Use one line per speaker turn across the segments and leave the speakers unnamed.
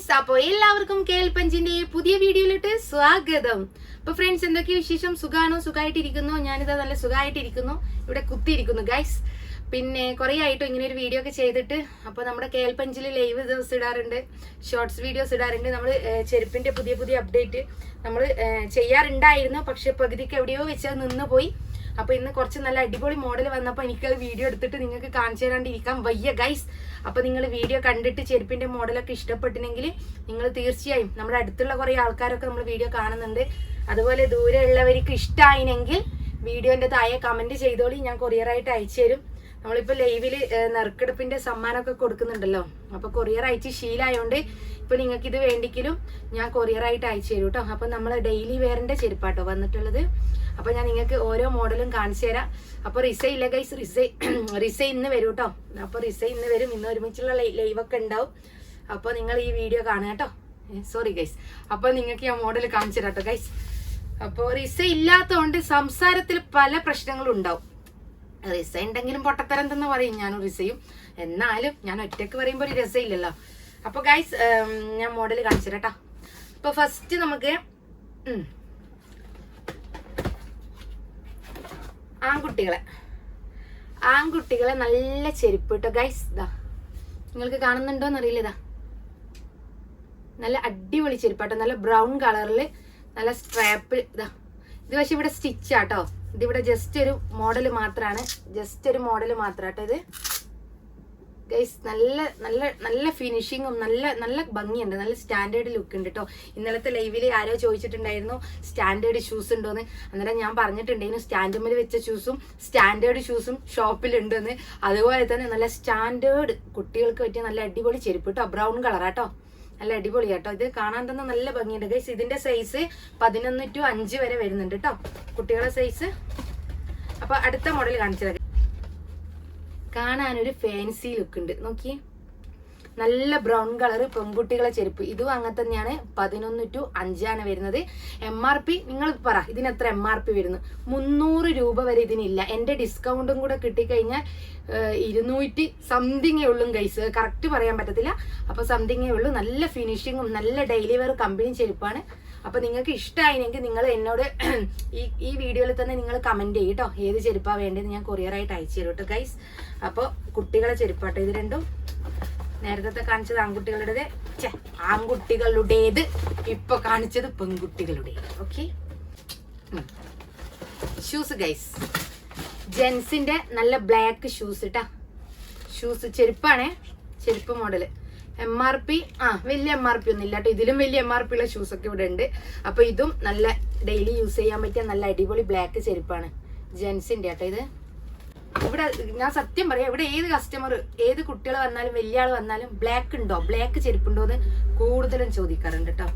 Friends അപ്പോൾ എല്ലാവർക്കും കേൾ പഞ്ചിന്റെ പുതിയ വീഡിയോയിലോട്ട് സ്വാഗതം. അപ്പൊ ഫ്രണ്ട്സ് എന്തൊക്കെ വിശേഷം? സുഖാണോ? സുഖമായിട്ടിരിക്കുന്നു ഞാനിതാ നല്ല സുഖമായിട്ടിരിക്കുന്നു ഇവിടെ കുത്തിയിരിക്കുന്നു ഗൈസ് പിന്നെ കുറെ ആയിട്ടും ഇങ്ങനെ ഒരു വീഡിയോ ഒക്കെ ചെയ്തിട്ട് അപ്പോൾ നമ്മുടെ കേൾ പഞ്ചിൽ ലൈവ് ദിവസം ഇടാറുണ്ട്. ഷോർട്സ് വീഡിയോസ് ഇടാറുണ്ട്. നമ്മൾ ചെരുപ്പിന്റെ പുതിയ പുതിയ അപ്ഡേറ്റ് നമ്മൾ ചെയ്യാറുണ്ടായിരുന്നു. പക്ഷെ പകുതിക്ക് എവിടെയോ വെച്ച് അത് നിന്ന് പോയി അപ്പൊ ഇന്ന് കുറച്ച് നല്ല അടിപൊളി മോഡൽ വന്നപ്പോൾ എനിക്കത് വീഡിയോ എടുത്തിട്ട് നിങ്ങൾക്ക് കാണിച്ചു തരാണ്ടിരിക്കാൻ വയ്യ ഗൈസ് അപ്പൊ നിങ്ങൾ വീഡിയോ കണ്ടിട്ട് ചെരുപ്പിന്റെ മോഡലൊക്കെ ഇഷ്ടപ്പെട്ടിനെങ്കിൽ നിങ്ങൾ തീർച്ചയായും നമ്മുടെ അടുത്തുള്ള കുറെ ആൾക്കാരൊക്കെ നമ്മൾ വീഡിയോ കാണുന്നുണ്ട്. അതുപോലെ ദൂരെ ഉള്ളവർക്ക് ഇഷ്ടമായിനെങ്കിൽ വീഡിയോന്റെ താഴെ കമന്റ് ചെയ്തോളി. ഞാൻ കൊറിയറായിട്ട് അയച്ചു തരും നമ്മളിപ്പോ ലൈവിൽ നെറുക്കെടുപ്പിന്റെ സമ്മാനമൊക്കെ കൊടുക്കുന്നുണ്ടല്ലോ. അപ്പൊ കൊറിയർ അയച്ച് ശീലായോണ്ട് ഇപ്പൊ നിങ്ങൾക്ക് ഇത് വേണ്ടിക്കലും ഞാൻ കൊറിയറായിട്ട് അയച്ചു തരും കേട്ടോ അപ്പൊ നമ്മൾ ഡെയിലി വെയറിന്റെ ചെരുപ്പാട്ടോ വന്നിട്ടുള്ളത്. അപ്പൊ ഞാൻ നിങ്ങൾക്ക് ഓരോ മോഡലും കാണിച്ചു തരാം. അപ്പൊ റിസ ഇല്ല ഗൈസ് റിസ റിസ ഇന്ന് വരും കേട്ടോ അപ്പൊ റിസ ഇന്ന് വരും. ഇന്ന് ഒരുമിച്ചുള്ള ലൈവ് ഒക്കെ ഉണ്ടാവും. അപ്പൊ നിങ്ങൾ ഈ വീഡിയോ കാണുക കേട്ടോ സോറി ഗൈസ് അപ്പൊ നിങ്ങൾക്ക് ഞാൻ മോഡൽ കാണിച്ചു തരാം കേട്ടോ ഗൈസ് അപ്പോൾ റിസ ഇല്ലാത്തതുകൊണ്ട് സംസാരത്തിൽ പല പ്രശ്നങ്ങളും ഉണ്ടാവും. റിസ ഉണ്ടെങ്കിലും പൊട്ടത്തരം തന്നെ പറയും. ഞാൻ റിസയും. എന്നാലും ഞാൻ ഒറ്റയ്ക്ക് പറയുമ്പോൾ ഒരു രസമില്ലല്ലോ അപ്പൊ ഗൈസ് ഞാൻ മോഡൽ കാണിച്ചു തരാം കേട്ടോ അപ്പൊ ഫസ്റ്റ് നമുക്ക് ആൺകുട്ടികളെ. ആൺകുട്ടികളെ നല്ല ചെരുപ്പ് കേട്ടോ ഗൈസ് ഇതാ നിങ്ങൾക്ക് കാണുന്നുണ്ടോ എന്നറിയില്ല ഇതാ നല്ല അടിപൊളി ചെരുപ്പാട്ടോ. നല്ല ബ്രൗൺ കളറിൽ നല്ല സ്ട്രാപ്പ് ഇതാ ഇത് പക്ഷെ ഇവിടെ സ്റ്റിച്ച് ആട്ടോ. ഇതിവിടെ ജസ്റ്റ് ഒരു മോഡൽ മാത്രമാണ് ജസ്റ്റ് ഒരു മോഡൽ മാത്രമാട്ടോ ഇത്. ഗൈസ് നല്ല നല്ല നല്ല ഫിനിഷിങ്ങും നല്ല നല്ല ഭംഗിയുണ്ട്. നല്ല സ്റ്റാൻഡേർഡ് ലുക്ക് ഉണ്ട് കേട്ടോ ഇന്നലത്തെ ലൈവിൽ ആരോ ചോദിച്ചിട്ടുണ്ടായിരുന്നു സ്റ്റാൻഡേർഡ് ഷൂസ് ഉണ്ടോന്ന്? അന്നേരം ഞാൻ പറഞ്ഞിട്ടുണ്ടായിരുന്നു സ്റ്റാൻഡുമ്മിൽ വെച്ച ഷൂസും സ്റ്റാൻഡേർഡ് ഷൂസും ഷോപ്പിലുണ്ടെന്ന് അതുപോലെ തന്നെ നല്ല സ്റ്റാൻഡേർഡ് കുട്ടികൾക്ക് പറ്റിയ നല്ല അടിപൊളി ചെരുപ്പ് കേട്ടോ ബ്രൗൺ കളറാട്ടോ നല്ല അടിപൊളി കേട്ടോ. ഇത് കാണാൻ തന്നെ നല്ല ഭംഗിയുണ്ട്. ഗൈസ് ഇതിന്റെ സൈസ് പതിനൊന്ന് ടു അഞ്ച് വരെ വരുന്നുണ്ട് കേട്ടോ. കുട്ടികളുടെ സൈസ് അപ്പൊ അടുത്ത മോഡൽ കാണിച്ചു തരാം കാണാനൊരു ഫാൻസി ലുക്ക് ഉണ്ട്. നോക്കിയേ. നല്ല ബ്രൗൺ കളർ പെൺകുട്ടികളെ ചെരുപ്പ്. ഇതും അങ്ങനെ തന്നെയാണ്. പതിനൊന്ന് ടു അഞ്ചാണ് വരുന്നത്. എം ആർ പി നിങ്ങൾ പറ ഇതിന് എത്ര എം ആർ പി വരുന്നു? മുന്നൂറ് രൂപ വരെ ഇതിനില്ല. എന്റെ ഡിസ്കൗണ്ടും കൂടെ കിട്ടിക്കഴിഞ്ഞാൽ ഇരുന്നൂറ്റി സംതിങ്ങേ ഉള്ളൂ ഗൈസ് കറക്റ്റ് പറയാൻ പറ്റത്തില്ല. അപ്പോൾ സംതിങ്ങേ ഉള്ളൂ. നല്ല ഫിനിഷിങ്ങും നല്ല ഡെയിലി വെയർ കമ്പനി ചെരുപ്പാണ്. അപ്പൊ നിങ്ങൾക്ക് ഇഷ്ടമായിരുന്നെങ്കിൽ നിങ്ങൾ എന്നോട് ഈ ഈ വീഡിയോയിൽ തന്നെ നിങ്ങൾ കമന്റ് ചെയ്യും കേട്ടോ ഏത് ചെരുപ്പാ വേണ്ടതെന്ന് ഞാൻ കൊറിയറായിട്ട് അയച്ചു തരും കേട്ടോ ഗൈസ് അപ്പോൾ കുട്ടികളെ ചെരുപ്പാട്ടോ ഇത് രണ്ടും. നേരത്തെ കാണിച്ചത് ആൺകുട്ടികളുടേത്. ചേ ആൺകുട്ടികളുടേത്. ഇപ്പൊ കാണിച്ചത് പെൺകുട്ടികളുടെ ഓക്കെ? ഷൂസ് ഗൈസ് ജെൻസിന്റെ നല്ല ബ്ലാക്ക് ഷൂസ് ഇട്ടാ ഷൂസ് ചെരുപ്പാണേ. ചെരുപ്പ് മോഡൽ എം ആർ പി ആ വലിയ എം ആർ പി ഒന്നും ഇല്ല കേട്ടോ ഇതിലും വലിയ എം ആർ പി ഉള്ള ഷൂസ് ഒക്കെ ഇവിടെ ഉണ്ട്. അപ്പൊ ഇതും നല്ല ഡെയിലി യൂസ് ചെയ്യാൻ പറ്റിയ നല്ല അടിപൊളി ബ്ലാക്ക് ചെരുപ്പാണ്. ജെൻസിന്റെ കേട്ടോ ഇത്. ഇവിടെ ഞാൻ സത്യം പറയാം ഇവിടെ ഏത് കസ്റ്റമർ ഏത് കുട്ടികൾ വന്നാലും വലിയ ആൾ വന്നാലും ബ്ലാക്ക് ഉണ്ടോ? ബ്ലാക്ക് ചെരുപ്പുണ്ടോ എന്ന് കൂടുതലും ചോദിക്കാറുണ്ട് കേട്ടോ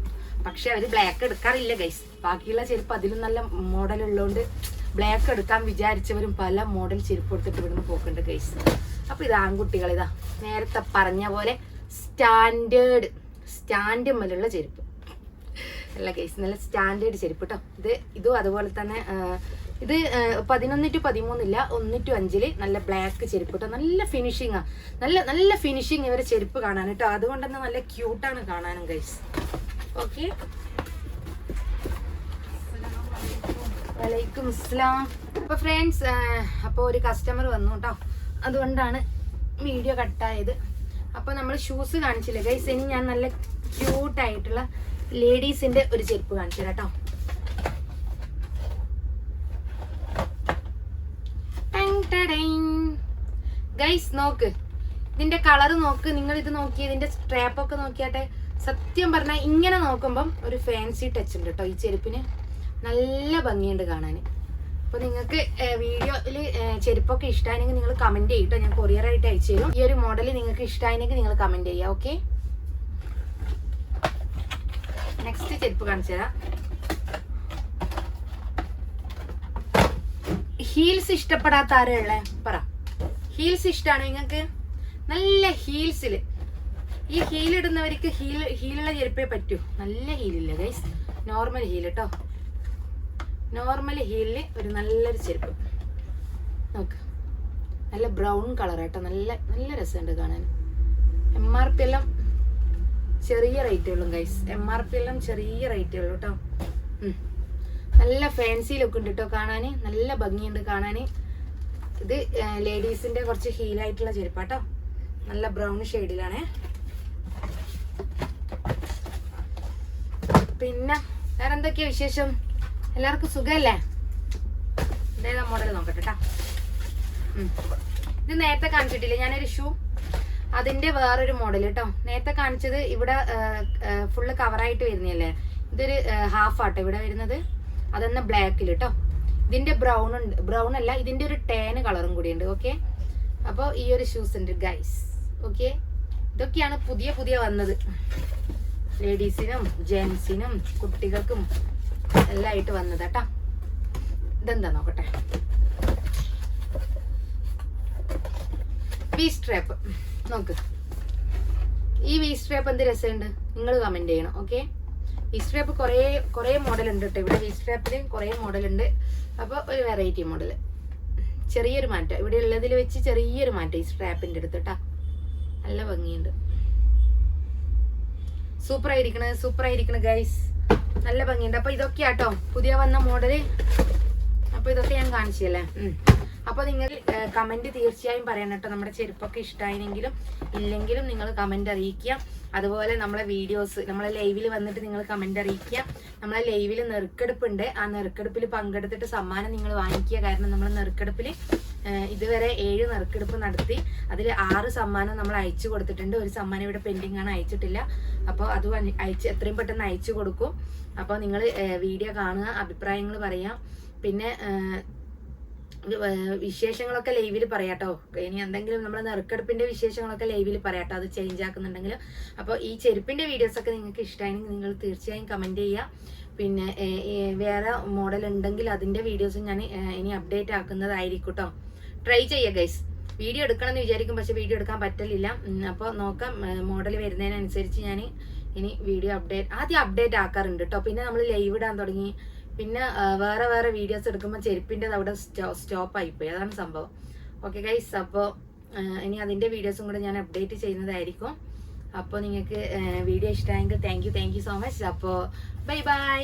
പക്ഷെ അവർ ബ്ലാക്ക് എടുക്കാറില്ല ഗൈസ് ബാക്കിയുള്ള ചെരുപ്പ് അതിലും നല്ല മോഡൽ ഉള്ളതുകൊണ്ട് ബ്ലാക്ക് എടുക്കാൻ വിചാരിച്ചവരും പല മോഡൽ ചെരുപ്പ് എടുത്തിട്ട് ഇവിടുന്ന് പോക്കുണ്ട് ഗൈസ് അപ്പൊ ഇത് ആൺകുട്ടികൾ ഇതാ നേരത്തെ പറഞ്ഞ പോലെ സ്റ്റാൻഡേർഡ് സ്റ്റാൻഡ് മുതലുള്ള ചെരുപ്പ്. അല്ല കേസ് നല്ല സ്റ്റാൻഡേർഡ് ചെരുപ്പ് കേട്ടോ ഇത് ഇതും അതുപോലെ തന്നെ ഇത് പതിനൊന്ന് ടു പതിമൂന്നില്ല ഒന്ന് ടു അഞ്ചിൽ നല്ല ബ്ലാക്ക് ചെരുപ്പ് കേട്ടോ നല്ല ഫിനിഷിങ് ആ. നല്ല നല്ല ഫിനിഷിങ് ഇവരെ ചെരുപ്പ് കാണാൻ കേട്ടോ അതുകൊണ്ട് തന്നെ നല്ല ക്യൂട്ടാണ് കാണാനും ഗൈസ് ഓക്കെ വലൈക്കും അസ്സലാം. അപ്പൊ ഫ്രണ്ട്സ് അപ്പോൾ ഒരു കസ്റ്റമർ വന്നു കേട്ടോ അതുകൊണ്ടാണ് വീഡിയോ കട്ടായത് അപ്പൊ നമ്മൾ ഷൂസ് കാണിച്ചില്ല ഗൈസ് ഇനി ഞാൻ നല്ല ക്യൂട്ട് ആയിട്ടുള്ള ലേഡീസിന്റെ ഒരു ചെരുപ്പ് കാണിച്ചു കേട്ടോ. ഗൈസ് നോക്ക്. ഇതിന്റെ കളർ നോക്ക്. നിങ്ങൾ ഇത് നോക്കി ഇതിന്റെ സ്ട്രാപ്പ് ഒക്കെ നോക്കിയാട്ടെ. സത്യം പറഞ്ഞാൽ ഇങ്ങനെ നോക്കുമ്പം ഒരു ഫാൻസി ടച്ച് ഉണ്ട് കേട്ടോ ഈ ചെരുപ്പിന്. നല്ല ഭംഗിയുണ്ട് കാണാൻ അപ്പൊ നിങ്ങൾക്ക് വീഡിയോയിൽ ചെരുപ്പൊക്കെ ഇഷ്ടമായെങ്കിൽ നിങ്ങൾ കമന്റ് ചെയ്യട്ടോ ഞാൻ കൊറിയർ ആയിട്ട് അയച്ചു തരും. ഈ ഒരു മോഡൽ നിങ്ങൾക്ക് ഇഷ്ടമായെങ്കിൽ നിങ്ങൾ കമന്റ് ചെയ്യാം ഓക്കെ നെക്സ്റ്റ് ചെരുപ്പ് കാണിച്ചു ഹീൽസ് ഇഷ്ടപ്പെടാത്ത ആരെയുള്ള പറ. ഹീൽസ് ഇഷ്ടമാണ് നിങ്ങൾക്ക് നല്ല ഹീൽസിൽ ഈ ഹീൽ ഇടുന്നവർക്ക് ഹീൽ ഹീലുള്ള ചെരുപ്പേ പറ്റൂ. നല്ല ഹീലില്ല ഗൈസ് നോർമൽ ഹീൽ കേട്ടോ നോർമൽ ഹീലിൽ ഒരു നല്ലൊരു ചെരുപ്പ്. നോക്ക്. നല്ല ബ്രൗൺ കളർ കേട്ടോ നല്ല നല്ല രസമുണ്ട് കാണാൻ. എം ആർ പി എല്ലാം ചെറിയ റേറ്റേ ഉള്ളു ഗൈസ് എം ആർ പി എല്ലാം ചെറിയ റേറ്റേ ഉള്ളു കേട്ടോ നല്ല ഫാൻസി ലുക്ക് ഉണ്ട് കേട്ടോ കാണാൻ നല്ല ഭംഗിയുണ്ട് കാണാൻ ഇത് ലേഡീസിന്റെ കുറച്ച് ഹീലായിട്ടുള്ള ചെരുപ്പാട്ടോ നല്ല ബ്രൗൺ ഷെയ്ഡിലാണേ പിന്നെ വേറെ എന്തൊക്കെയാ വിശേഷം? എല്ലാവർക്കും സുഖല്ലേ? ഇതേതാ മോഡൽ നോക്കട്ടെ ട്ടാ. ഇത് നേരത്തെ കാണിച്ചിട്ടില്ലേ? ഞാനൊരു ഷൂ അതിന്റെ വേറൊരു മോഡൽ കേട്ടോ നേരത്തെ കാണിച്ചത് ഇവിടെ ഫുള്ള് കവറായിട്ട് വരുന്നല്ലേ ഇതൊരു ഹാഫ് ആട്ടോ ഇവിടെ വരുന്നത്. അതെന്ന ബ്ലാക്കിൽ കേട്ടോ ഇതിന്റെ ബ്രൗൺ ഉണ്ട്. ബ്രൗൺ അല്ല ഇതിന്റെ ഒരു ടേന് കളറും കൂടി ഉണ്ട് ഓക്കെ അപ്പോൾ ഈ ഒരു ഷൂസ് ഉണ്ട് ഗൈസ് ഓക്കെ ഇതൊക്കെയാണ് പുതിയ പുതിയ വന്നത്. ലേഡീസിനും ജെൻസിനും കുട്ടികൾക്കും എല്ലാം ആയിട്ട് വന്നത് കേട്ടോ ഇതെന്താ നോക്കട്ടെ? വി സ്ട്രാപ്പ് നോക്ക്. ഈ വേസ്റ്റ് പേപ്പ് എന്ത് രസമുണ്ട്? നിങ്ങൾ കമന്റ് ചെയ്യണം ഓക്കെ വേസ്റ്റ് പേപ്പ് കുറേ കുറേ മോഡൽ ഉണ്ട് കേട്ടോ ഇവിടെ വേസ്റ്റ് പേപ്പിൽ കുറേ മോഡൽ ഉണ്ട്. അപ്പോൾ ഒരു വെറൈറ്റി മോഡൽ ചെറിയൊരു മാറ്റം. ഇവിടെ ഉള്ളതിൽ വെച്ച് ചെറിയൊരു മാറ്റം ഈ സ്ട്രാപ്പിന്റെ അടുത്ത് കേട്ടോ നല്ല ഭംഗിയുണ്ട്. സൂപ്പർ ആയിരിക്കണേ സൂപ്പർ ആയിരിക്കണേ ഗൈസ് നല്ല ഭംഗിയുണ്ട്. അപ്പൊ ഇതൊക്കെയാട്ടോ പുതിയ വന്ന മോഡൽ അപ്പൊ ഇതൊക്കെ ഞാൻ കാണിച്ചല്ലേ അപ്പോൾ അപ്പൊ നിങ്ങൾ കമന്റ് തീർച്ചയായും പറയണം കേട്ടോ. നമ്മുടെ ചെരുപ്പൊക്കെ ഇഷ്ടമായെങ്കിലും ഇല്ലെങ്കിലും നിങ്ങൾ കമന്റ് അറിയിക്കുക. അതുപോലെ നമ്മളെ വീഡിയോസ് നമ്മളെ ലൈവിൽ വന്നിട്ട് നിങ്ങൾ കമന്റ് അറിയിക്കുക. നമ്മളെ ലൈവിൽ നെറുക്കെടുപ്പുണ്ട്. ആ നെറുക്കെടുപ്പിൽ പങ്കെടുത്തിട്ട് സമ്മാനം നിങ്ങൾ വാങ്ങിക്കുക. കാരണം നമ്മൾ നെറുക്കെടുപ്പിൽ ഇതുവരെ ഏഴ് നെറുക്കെടുപ്പ് നടത്തി. അതിൽ ആറ് സമ്മാനം നമ്മൾ അയച്ചു കൊടുത്തിട്ടുണ്ട്. ഒരു സമ്മാനം ഇവിടെ പെൻഡിങ് ആണ്. അയച്ചിട്ടില്ല. അപ്പോൾ അത് അയച്ച് എത്രയും പെട്ടെന്ന് അയച്ചു കൊടുക്കും. അപ്പോൾ നിങ്ങൾ വീഡിയോ കാണുക അഭിപ്രായങ്ങൾ പറയാം. പിന്നെ വിശേഷങ്ങളൊക്കെ ലൈവിൽ പറയാട്ടോ. ഇനി എന്തെങ്കിലും നമ്മൾ നെറുക്കെടുപ്പിന്റെ വിശേഷങ്ങളൊക്കെ ലൈവിൽ പറയാട്ടോ. അത് ചേഞ്ച് ആക്കുന്നുണ്ടെങ്കിൽ അപ്പോൾ ഈ ചെരുപ്പിന്റെ വീഡിയോസ് ഒക്കെ നിങ്ങൾക്ക് ഇഷ്ടമായെങ്കിൽ നിങ്ങൾ തീർച്ചയായും കമന്റ് ചെയ്യുക പിന്നെ വേറെ മോഡൽ ഉണ്ടെങ്കിൽ അതിന്റെ വീഡിയോസ് ഞാൻ ഇനി അപ്ഡേറ്റ് ആക്കുന്നതായിരിക്കും കേട്ടോ ട്രൈ ചെയ്യുക ഗൈസ് വീഡിയോ എടുക്കണം എന്ന് വിചാരിക്കും പക്ഷെ വീഡിയോ എടുക്കാൻ പറ്റലില്ല. അപ്പോൾ നോക്കാം മോഡൽ വരുന്നതിനനുസരിച്ച് ഞാൻ ഇനി വീഡിയോ അപ്ഡേറ്റ് ആദ്യം അപ്ഡേറ്റ് ആക്കാറുണ്ട് കേട്ടോ പിന്നെ നമ്മൾ ലൈവ് ഇടാൻ തുടങ്ങി. പിന്നെ വേറെ വേറെ വീഡിയോസ് എടുക്കുമ്പോൾ ചെരുപ്പിന്റെ അവിടെ സ്റ്റോപ്പ് ആയിപ്പോയി അതാണ് സംഭവം. ഓക്കെ ഗൈസ് അപ്പോൾ ഇനി അതിന്റെ വീഡിയോസും കൂടെ ഞാൻ അപ്ഡേറ്റ് ചെയ്യുന്നതായിരിക്കും. അപ്പോൾ നിങ്ങൾക്ക് വീഡിയോ ഇഷ്ടമായെങ്കിൽ thank you thank you so much അപ്പോൾ ബൈ ബൈ